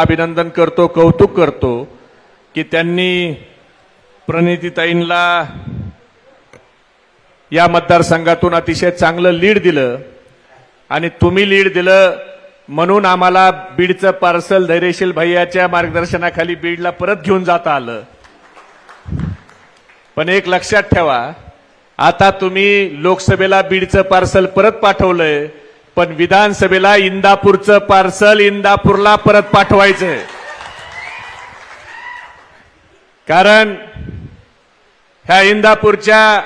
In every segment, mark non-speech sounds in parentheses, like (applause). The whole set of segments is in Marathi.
अभिनंदन करतो कौतुक करतो की त्यांनी प्रणितीताईंना या मतदारसंघातून अतिशय चांगलं लीड दिलं. आणि तुम्ही लीड दिलं म्हणून आम्हाला बीडचं पार्सल धैर्यशील भैयाच्या मार्गदर्शनाखाली बीडला परत घेऊन जाता आलं. पण एक लक्षात ठेवा आता तुम्ही लोकसभेला बीडचं पार्सल परत पाठवलंय पण विधानसभेला इंदापूरचं पार्सल इंदापूरला परत पाठवायचंय. कारण ह्या इंदापूरच्या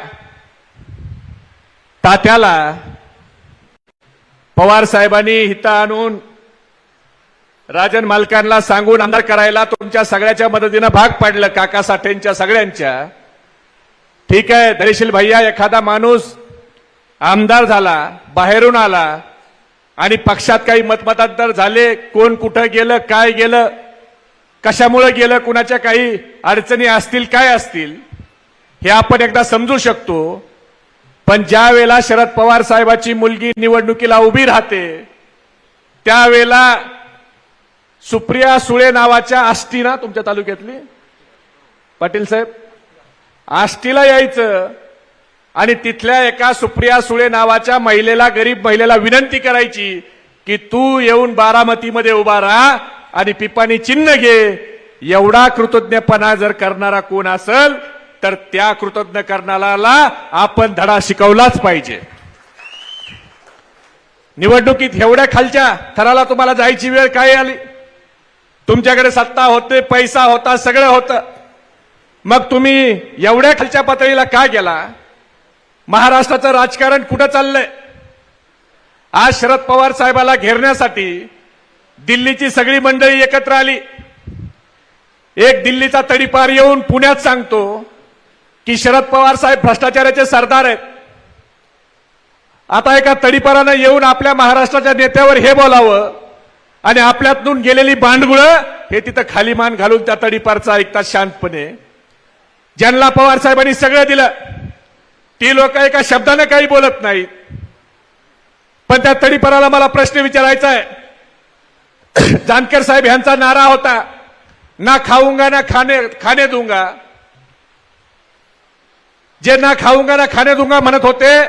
तात्याला पवार साहेबांनी हिता आणून राजन मालकांना सांगून आमदार करायला तुमच्या सगळ्याच्या मदतीनं भाग पाडलं काका साठेंच्या सगळ्यांच्या. ठीक आहे दरेशील भैया एखादा माणूस आमदार झाला बाहेरून आला आणि पक्षात काही मतमतांतर झाले कोण कुठं गेलं काय गेलं कशामुळे गेलं कुणाच्या काही अडचणी असतील काय असतील हे आपण एकदा समजू शकतो. पण ज्या वेळेला शरद पवार साहेबाची मुलगी निवडणुकीला उभी राहते त्यावेळेला सुप्रिया सुळे नावाच्या आष्टी ना तुमच्या तालुक्यातली? पाटील साहेब? आष्टीला यायचं आणि तिथल्या एका सुप्रिया सुळे नावाच्या महिलेला गरीब महिलेला विनंती करायची की तू येऊन बारामतीमध्ये उभा राहा आणि पिपाणी चिन्ह घे. एवढा कृतज्ञपणा जर करणारा कोण असेल तर त्या कृतज्ञ करणाऱ्याला आपण धडा शिकवलाच पाहिजे. निवडणुकीत एवढ्या खालच्या थराला तुम्हाला जायची वेळ काय आली? तुमच्याकडे सत्ता होते पैसा होता सगळं होतं. मग तुम्ही एवढ्या खालच्या पातळीला का गेला? महाराष्ट्राचं राजकारण कुठं चाललंय? आज शरद पवार साहेबाला घेरण्यासाठी दिल्लीची सगळी मंडळी एकत्र आली. एक दिल्लीचा तडीपार येऊन पुण्यात सांगतो की शरद पवार साहेब भ्रष्टाचाराचे सरदार आहेत. आता एका तडीपारानं येऊन आपल्या महाराष्ट्राच्या नेत्यावर हे बोलावं आणि आपल्यातून गेलेली बांडगुळं हे तिथं खाली मान घालून त्या तडीपारचा ऐकतात शांतपणे. ज्यांना पवार साहेबांनी सगळं दिलं ती लोक एका शब्दाने काही बोलत नाहीत. पण त्या तडीपराला मला प्रश्न विचारायचा आहे. (coughs) जानकर साहेब यांचा नारा होता. ना खाऊंगा ना खाने खाने दूंगा. जे ना खाऊंगा ना खाने दूंगा म्हणत होते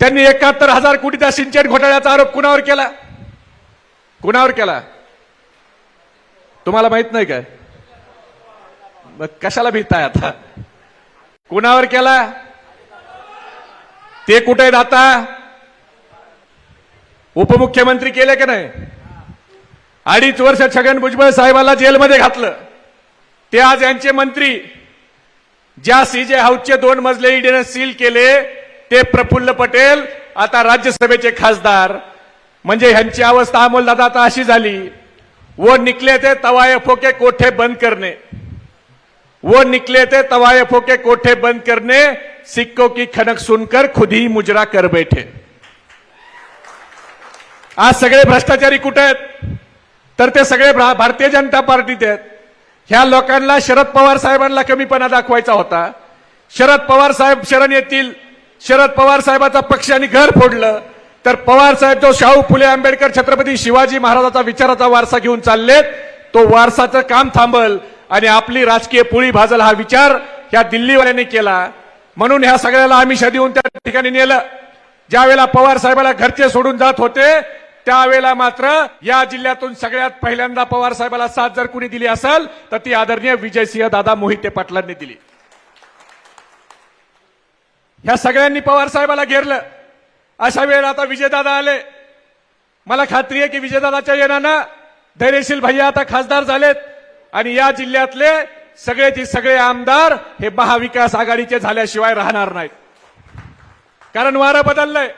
त्यांनी एकाहत्तर हजार कोटीचा सिंचन घोटाळ्याचा आरोप कुणावर केला? कुणावर केला? तुम्हाला माहीत नाही काय? मग कशाला भीताय आता? कुणावर केला? ते कुठे आहेत आता? उपमुख्यमंत्री केले की नाही? अडीच वर्ष छगन भुजबळ साहेबाला जेलमध्ये घातलं. ते आज यांचे मंत्री ज्या सीजे हाऊसचे दोन मजले ईडीनं सील केले ते प्रफुल्ल पटेल आता राज्यसभेचे खासदार. म्हणजे ह्यांची अवस्था अमोलदादा आता अशी झाली. वो निकले ते तवाय फोके कोठे बंद करणे? वो निकले ते तवाय फोके कोठे बंद करणे? सिक्कों की खनक सुनकर खुद ही मुजरा कर बैठे। आज सगळे भ्रष्टाचारी कुठे आहेत? तर ते सगळे भारतीय जनता पार्टीत आहेत. ह्या लोकांना शरद पवार साहेबांना कमीपणा दाखवायचा होता. शरद पवार साहेब शरण येतील. शरद पवार साहेबाचा पक्षाने घर फोडलं. तर पवार साहेब जो शाहू फुले आंबेडकर छत्रपती शिवाजी महाराजाचा विचाराचा वारसा घेऊन चाललेत तो वारसाचं काम थांबल आणि आपली राजकीय पोळी भाजल हा विचार ह्या दिल्लीवाल्यांनी केला. म्हणून ह्या सगळ्याला आमिषा देऊन त्या ठिकाणी नेलं. ज्यावेळेला पवार साहेबाला घरचे सोडून जात होते त्यावेळेला मात्र या जिल्ह्यातून सगळ्यात पहिल्यांदा पवार साहेबाला साथ जर कुणी दिली असेल तर ती आदरणीय विजयसिंह दादा मोहिते पाटलांनी दिली. ह्या सगळ्यांनी पवार साहेबाला घेरलं. अशा वेळेला आता विजयदादा आले. मला खात्री आहे की विजयदादाच्या येण्यानं धैर्यशील भैया आता खासदार झालेत आणि या जिल्ह्यातले सगळेचे सगळे आमदार हे महाविकास आघाडीचे झाल्याशिवाय राहणार नाहीत. कारण वारं बदललंय.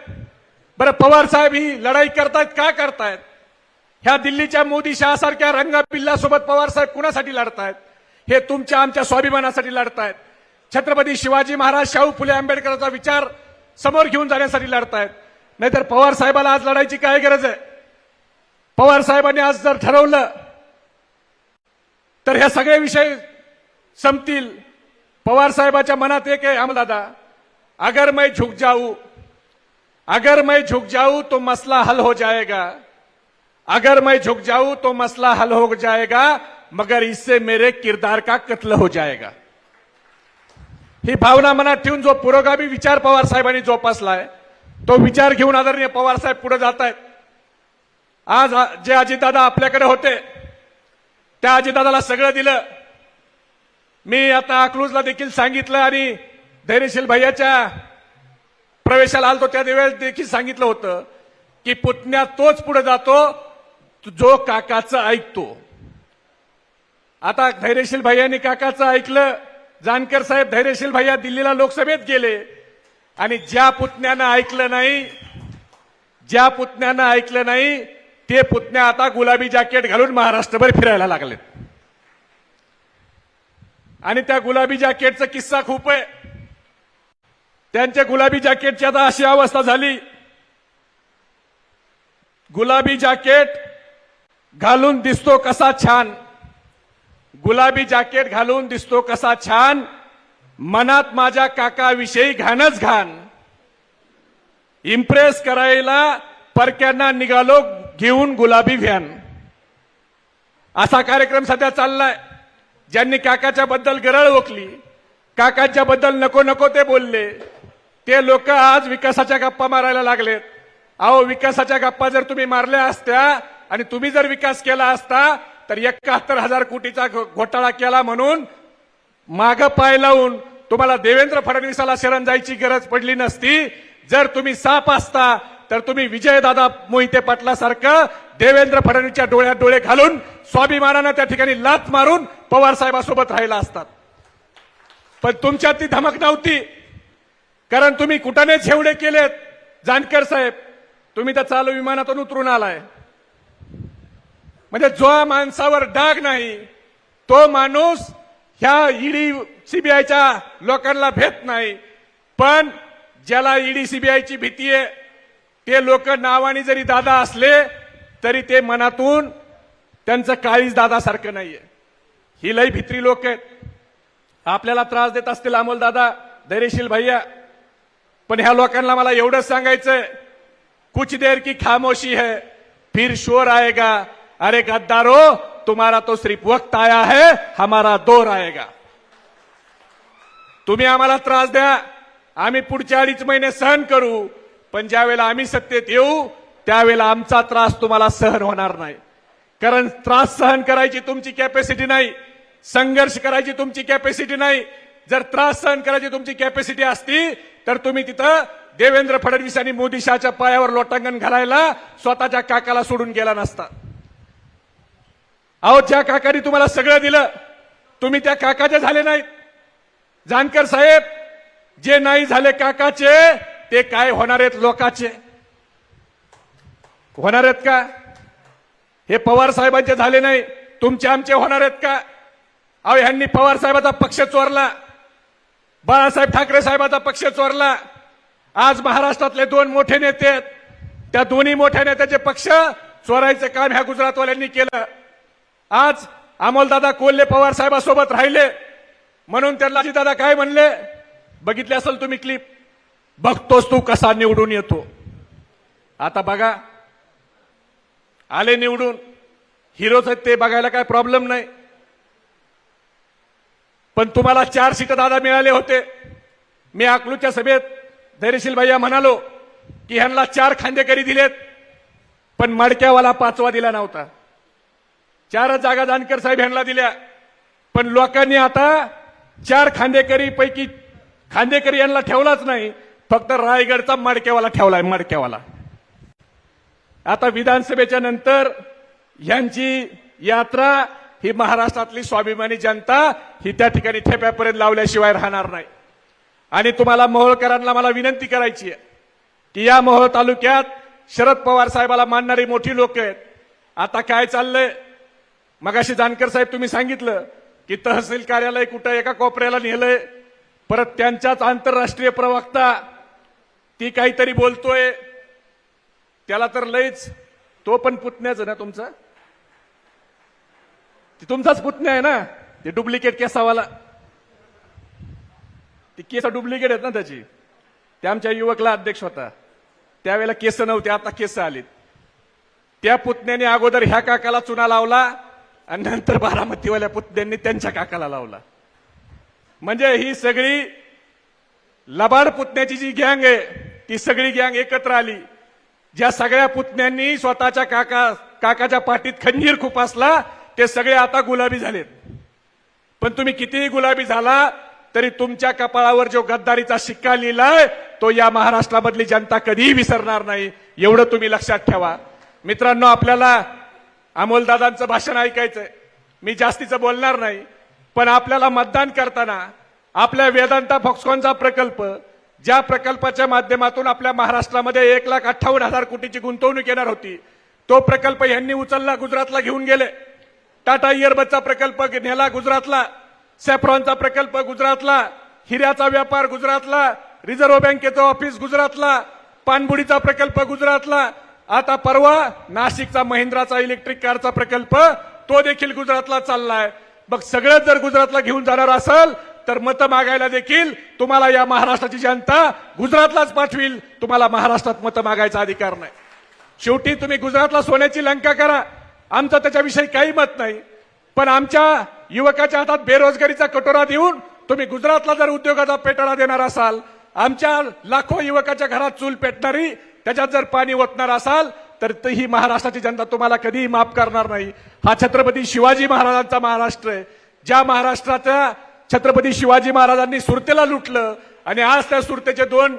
बरं पवार साहेब ही लढाई करतायत का करतायत? ह्या दिल्लीच्या मोदी शहासारख्या रंगापिल्लासोबत पवार साहेब कुणासाठी लढतायत? हे तुमच्या आमच्या स्वाभिमानासाठी लढतायत. छत्रपती शिवाजी महाराज शाहू फुले आंबेडकरांचा विचार समोर घेऊन जाण्यासाठी लढतायत. नाहीतर पवार साहेबाला आज लढायची काय गरज आहे? पवार साहेबांनी आज जर ठरवलं तर ह्या सगळे विषय संपतील. पवार साहेबाच्या मनात एक आहे अमदादा अगर मैं झुक जाऊ अगर मैं झुक जाऊ तो मसला हल हो जाएगा. अगर मैं झुक जाऊ तो मसला हल हो जाएगा मगर इससे मेरे किरदार का कत्ल हो जाएगा. ही भावना मनात ठेवून जो पुरोगामी विचार पवार साहेबांनी जोपासलाय तो विचार घेऊन आदरणीय पवार साहेब पुढे जात आहेत आज जे अजितदादा आपल्याकडे होते त्या अजितदादाला सगळं दिलं. मी आता अकलूजला देखील सांगितलं आणि धैर्यशील भैयाच्या प्रवेशाला आलतो त्या वेळेस देखील सांगितलं होतं की पुतण्या तोच पुढे जातो जो काकाचं ऐकतो. आता धैर्यशील भैयानी काकाचं ऐकलं जानकर साहेब धैर्यशील भैया दिल्लीला लोकसभेत गेले आणि ज्या पुतण्यानं ऐकलं नाही ज्या पुतण्यानं ऐकलं नाही ते पुतण्या आता गुलाबी जॅकेट घालून महाराष्ट्रभर फिरायला लागलेत. आणि त्या गुलाबी जॅकेटचा किस्सा खूप आहे. त्यांच्या गुलाबी जॅकेटची आता अशी अवस्था झाली. गुलाबी जॅकेट घालून दिसतो कसा छान. गुलाबी जॅकेट घालून दिसतो कसा छान. मनात माझ्या काकाविषयी घाणच घाण. इम्प्रेस करायला परक्यांना निघालो घेऊन गुलाबी व्हॅन. असा कार्यक्रम सध्या चाललाय. ज्यांनी काकाच्या बद्दल गरळ ओकली काकाच्या बद्दल नको नको ते बोलले ते लोक आज विकासाच्या गप्पा मारायला लागलेत. अहो विकासाच्या गप्पा जर तुम्ही मारल्या असत्या आणि तुम्ही जर विकास केला असता तर एकाहत्तर हजार कोटीचा घो- घोटाळा केला म्हणून माग पाय लावून तुम्हाला देवेंद्र फडणवीसाला शरण जायची गरज पडली नसती. जर तुम्ही साप असता तर तुम्ही विजयदादा मोहिते पाटलासारखं देवेंद्र फडणवीसच्या डोळ्यात डोळे घालून स्वाभिमानानं त्या ठिकाणी लात मारून पवार साहेबासोबत राहिला असतात. पण तुमच्यात ती धमक नव्हती. कारण तुम्ही कुठाने छेवडे केलेत. जानकर साहेब तुम्ही तर चालू विमानातून उतरून आलाय. म्हणजे जो माणसावर डाग नाही तो माणूस ह्या ईडी सीबीआयच्या लोकांना भेट नाही. पण ज्याला ईडी सीबीआयची भीती आहे ते लोक नावाने जरी दादा असले तरी ते मनातून त्यांचं काळीच दादासारखं नाहीये. ही लई भित्री लोक आहेत. आपल्याला त्रास देत असतील अमोल दादा धैर्यशील भैया. पण ह्या लोकांना मला एवढंच सांगायचंय कुछ देर की खामोशी है फिर शोर आएगा. अरे गद्दारो तुम्हारा तो सिर्फ वक्त आया है हमारा दोर आएगा. तुम्ही आम्हाला त्रास द्या आम्ही पुढच्या अडीच महिने सहन करू. पण ज्या वेळेला आम्ही सत्तेत येऊ त्यावेळेला आमचा त्रास तुम्हाला सहन होणार नाही. कारण त्रास सहन करायची तुमची कॅपॅसिटी नाही संघर्ष करायची तुमची कॅपॅसिटी नाही. जर त्रास सहन करायची तुमची कॅपॅसिटी असती तर तुम्ही तिथं देवेंद्र फडणवीस आणि मोदी शहाच्या पायावर लोटांगण घालायला स्वतःच्या काकाला सोडून गेला नसता. अहो ज्या काकाने तुम्हाला सगळं दिलं तुम्ही त्या काकाचे झाले नाहीत. जानकर साहेब जे नाही झाले काकाचे ते काय होणार आहेत लोकाचे? होणार आहेत का? हे पवार साहेबांचे झाले नाही तुमचे आमचे होणार आहेत का? अहो ह्यांनी पवार साहेबाचा पक्ष चोरला बाळासाहेब ठाकरे साहेबाचा पक्ष चोरला. आज महाराष्ट्रातले दोन मोठे नेते आहेत. त्या दोन्ही मोठ्या नेत्याचे पक्ष चोरायचं काम ह्या गुजरातवाल्यांनी केलं. आज अमोलदादा कोल्हे पवार साहेबासोबत राहिले. म्हणून त्यांना दादा काय म्हणले? बघितले असेल तुम्ही क्लिप बघतोस तू कसा निवडून येतो. आता बघा आले निवडून हिरोच आहेत ते बघायला काय प्रॉब्लेम नाही. पण तुम्हाला चार सीट दादा मिळाले होते. मी अकलूच्या सभेत धैर्यशील भैया म्हणालो की ह्यांना चार खांदेकरी दिलेत पण मडक्यावाला पाचवा दिला नव्हता. चारच जागा जानकर साहेब यांना दिल्या पण लोकांनी आता चार खांदेकरी पैकी खांदेकरी यांना ठेवलाच नाही. फक्त रायगडचा मडक्यावाला ठेवलाय मडक्यावाला आता विधानसभेच्या नंतर यांची यात्रा ही महाराष्ट्रातली स्वाभिमानी जनता ही त्या ठिकाणी ठेप्यापर्यंत लावल्याशिवाय राहणार नाही. आणि तुम्हाला मोहोळकरांना मला विनंती करायची आहे की या मोहोळ तालुक्यात शरद पवार साहेबाला मानणारी मोठी लोक आहेत. आता काय चाललंय? मगाशी जानकर साहेब तुम्ही सांगितलं की तहसील कार्यालय कुठं एका कोपऱ्याला नेलंय. परत त्यांच्याच आंतरराष्ट्रीय प्रवक्ता ती काहीतरी बोलतोय. त्याला तर लयच तो पण पुतण्याच ना तुमचा? ती तुमचाच पुतण्या आहे ना? ते डुप्लिकेट केसावाला. ती केस डुप्लिकेट आहेत ना त्याची. ते आमच्या युवकला अध्यक्ष होता. त्यावेळेला केस नव्हते आता केस आलीत. त्या पुतण्याने अगोदर ह्या काकाला चुना लावला आणि नंतर बारामतीवाल्या पुतण्यांनी त्यांच्या काकाला लावला. म्हणजे ही सगळी लबाड पुतण्याची जी गँग आहे ती सगळी गँग एकत्र आली. ज्या सगळ्या पुतण्यांनी स्वतःच्या काका काकाच्या पाठीत खंजीर खुपासला ते सगळे आता गुलाबी झालेत. पण तुम्ही कितीही गुलाबी झाला तरी तुमच्या कपाळावर जो गद्दारीचा शिक्का लिहिलाय तो या महाराष्ट्रामधली जनता कधीही विसरणार नाही. एवढं तुम्ही लक्षात ठेवा. मित्रांनो आपल्याला अमोलदादांचं भाषण ऐकायचंय. मी जास्तीचं बोलणार नाही. पण आपल्याला मतदान करताना आपल्या वेदांता फॉक्सकॉनचा प्रकल्प ज्या प्रकल्पाच्या माध्यमातून आपल्या महाराष्ट्रामध्ये एक लाख अठ्ठावन्न हजार कोटीची गुंतवणूक येणार होती तो प्रकल्प यांनी उचलला गुजरातला घेऊन गेले. टाटा इयरबदचा प्रकल्प नेला गुजरातला सॅफ्रॉनचा प्रकल्प गुजरातला हिऱ्याचा व्यापार गुजरातला रिझर्व्ह बँकेचं ऑफिस गुजरातला पानबुडीचा प्रकल्प गुजरातला. आता परवा नाशिकचा महिंद्राचा इलेक्ट्रिक कारचा प्रकल्प तो देखील गुजरातला चाललाय. मग सगळं जर गुजरातला घेऊन जाणार असेल तर मतं मागायला देखील तुम्हाला या महाराष्ट्राची जनता गुजरातलाच पाठवील. तुम्हाला महाराष्ट्रात मतं मागायचा अधिकार नाही. शेवटी तुम्ही गुजरातला सोन्याची लंका करा. आमचं त्याच्याविषयी काही मत नाही. पण आमच्या युवकाच्या हातात बेरोजगारीचा कटोरा देऊन तुम्ही गुजरातला जर उद्योगाचा पेटाळा देणार असाल आमच्या लाखो युवकाच्या घरात चूल पेटणारी त्याच्यात जर पाणी ओतणार असाल तर ही महाराष्ट्राची जनता तुम्हाला कधीही माफ करणार नाही. हा छत्रपती शिवाजी महाराजांचा महाराष्ट्र आहे. ज्या महाराष्ट्राच्या छत्रपती शिवाजी महाराजांनी सुरतेला लुटलं आणि आज त्या सुरतेचे दोन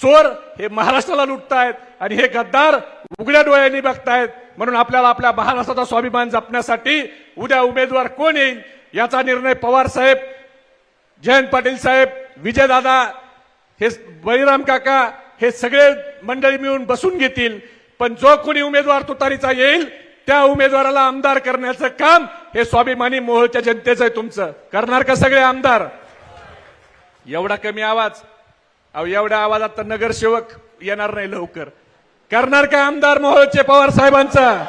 चोर हे महाराष्ट्राला लुटतायत आणि हे गद्दार उघड्या डोळ्यांनी बघतायत. म्हणून आपल्याला आपल्या महाराष्ट्राचा स्वाभिमान जपण्यासाठी उद्या उमेदवार कोण येईल याचा निर्णय पवार साहेब जयंत पाटील साहेब विजयदादा हे बळीराम काका हे सगळे मंडळी मिळून बसून घेतील. पण जो कोणी उमेदवार तुतारीचा येईल त्या उमेदवाराला आमदार करण्याचं काम हे स्वाभिमानी मोहोळच्या जनतेचं आहे तुमचं. करणार का सगळे आमदार? एवढा कमी आवाज. अहो एवढ्या आवाजात तर नगरसेवक येणार नाही लवकर. करणार का आमदार मोहळचे पवार साहेबांचा?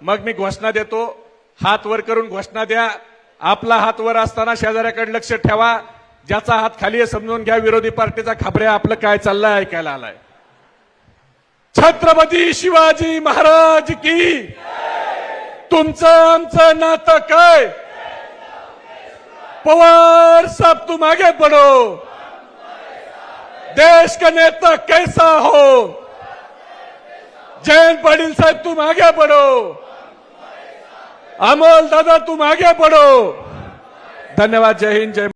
मग मी घोषणा देतो. हात वर करून घोषणा द्या. आपला हात वर असताना शेजाऱ्याकडे लक्ष ठेवा. ज्याचा हात खाली आहे समजून घ्या. विरोधी पार्टीचा खाबऱ्या आपलं काय चाललंय ऐकायला आलाय. छत्रपती शिवाजी महाराज की तुमचं आमचं नातं काय? पवार साहब तुम आगे बढ़ो देश का नेता कैसा हो? जयंत पाटील साहब तुम आगे बढ़ो अमोल दादा तुम आगे बढ़ो धन्यवाद जय हिंद जय